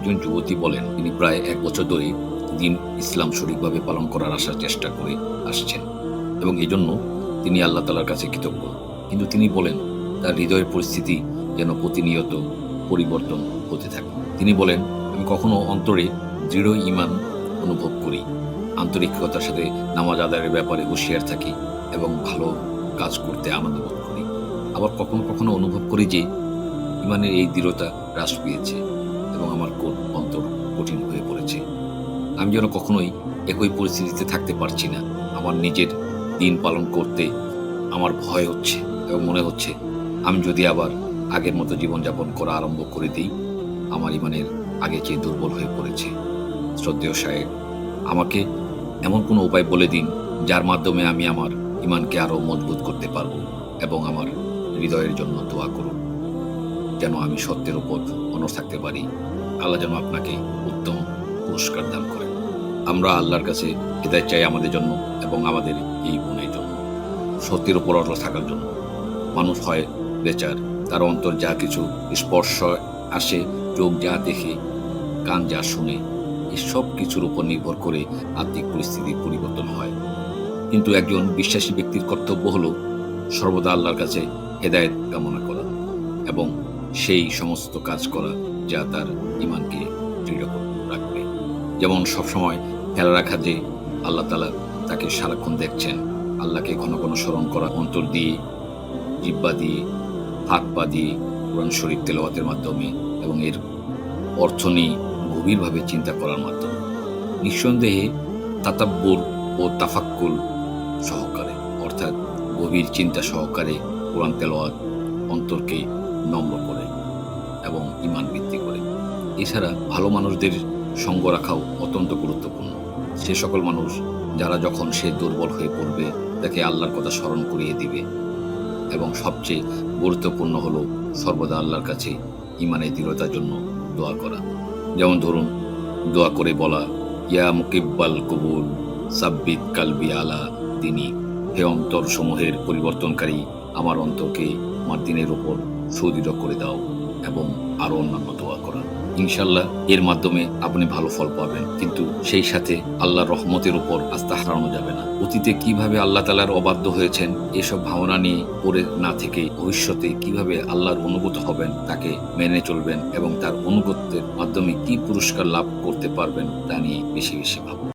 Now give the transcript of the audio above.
একজন যুবতী বলেন, তিনি প্রায় এক বছর ধরে দিন ইসলাম সঠিকভাবে পালন করার আসার চেষ্টা করে আসছেন এবং এজন্য তিনি আল্লাহ তালার কাছে কৃতজ্ঞ। কিন্তু তিনি বলেন, তার হৃদয়ের পরিস্থিতি যেন প্রতিনিয়ত পরিবর্তন হতে থাকে। তিনি বলেন, আমি কখনো অন্তরে দৃঢ় ইমান অনুভব করি। আন্তরিকতার সাথে নামাজ আদায়ের ব্যাপারে হুঁশিয়ার থাকি এবং ভালো কাজ করতে আনন্দ বোধ করি। আবার কখনো কখনো অনুভব করি যে ইমানের এই দৃঢ়তা হ্রাস পেয়েছে। এবং আমার কো- অন্তর কঠিন হয়ে পড়েছে। আমি যেন কখনোই একই পরিস্থিতিতে থাকতে পারছি না। আমার নিজের দিন পালন করতে আমার ভয় হচ্ছে এবং মনে হচ্ছে আমি যদি আবার আগের মতো জীবনযাপন করা আরম্ভ করে দিই, আমার ইমানের আগে চেয়ে দুর্বল হয়ে পড়েছে। শ্রদ্ধেয় সাহেব, আমাকে এমন কোনো উপায় বলে দিন যার মাধ্যমে আমি আমার ইমানকে আরও মজবুত করতে পারব এবং আমার হৃদয়ের জন্য দোয়া করুন। যেন আমি সত্যের উপর অনর থাকতে পারি। আল্লাহ যেন আপনাকে উত্তম পুরস্কার দান করেন। আমরা আল্লাহর কাছে হৃদয় চাই আমাদের জন্য এবং আমাদের এই বোনের জন্য। সত্যের উপর অটল থাকার জন্য। মানুষ হয় বেচার। তার অন্তর যা কিছু স্পর্শ আসে, চোখ যা দেখে, কান যা শুনে এসব কিছুর উপর নির্ভর করে আত্মিক পরিস্থিতির পরিবর্তন হয়। কিন্তু একজন বিশ্বাসী ব্যক্তির কর্তব্য হলো সর্বদা আল্লাহর কাছে হেদায়েত কামনা করা এবং সেই সমস্ত কাজ করা যা তার ইমানকে দৃঢ় রাখবে। যেমন সবসময় খেয়াল রাখা যে আল্লাহ তালা তাকে সারাক্ষণ দেখছেন। আল্লাহকে ঘন ঘন স্মরণ করা, অন্তর দিয়ে জিব্বা দিয়ে, হাত পা দিয়ে কোরআন শরীফ তেলাওয়াতের মাধ্যমে এবং এর অর্থ নিয়ে গভীরভাবে চিন্তা করার মাধ্যমে। নিঃসন্দেহে তাতাব্বুর ও তাফাক্কুল সহকারে, অর্থাৎ গভীর চিন্তা সহকারে কোরআন তেলাওয়াত অন্তরকে নম্র করে এবং ইমান বৃদ্ধি করে। এছাড়া ভালো মানুষদের সঙ্গ রাখাও অত্যন্ত গুরুত্বপূর্ণ। সে সকল মানুষ যারা যখন সে দুর্বল হয়ে পড়বে, তাকে আল্লাহর কথা স্মরণ করিয়ে দিবে এবং সবচেয়ে গুরুত্বপূর্ণ হলো সর্বদা আল্লাহর কাছে ইমানের দৃঢ়তার জন্য দোয়া করা। যেমন ধরুন, দোয়া করে বলা, ইয়া মুকিব্বাল কবুল, সাব্বিত কালবি আলা তিনি হে অন্তর সমূহের পরিবর্তনকারী, আমার অন্তরকে আমার দিনের ওপর সুদৃঢ় করে দাও এবং আরও অন্যান্য দোয়া করা। ইনশাল্লাহ এর মাধ্যমে আপনি ভালো ফল পাবেন, কিন্তু সেই সাথে আল্লাহর রহমতের উপর আস্থা হারানো যাবে না। অতীতে কীভাবে আল্লাহ তালার অবাধ্য হয়েছেন, এসব ভাবনা নিয়ে পড়ে না থেকে ভবিষ্যতে কীভাবে আল্লাহর অনুগত হবেন তাকে মেনে চলবেন এবং তার অনুগত্যের মাধ্যমে কি পুরস্কার লাভ করতে পারবেন তা নিয়ে বেশি বেশি ভাবুন।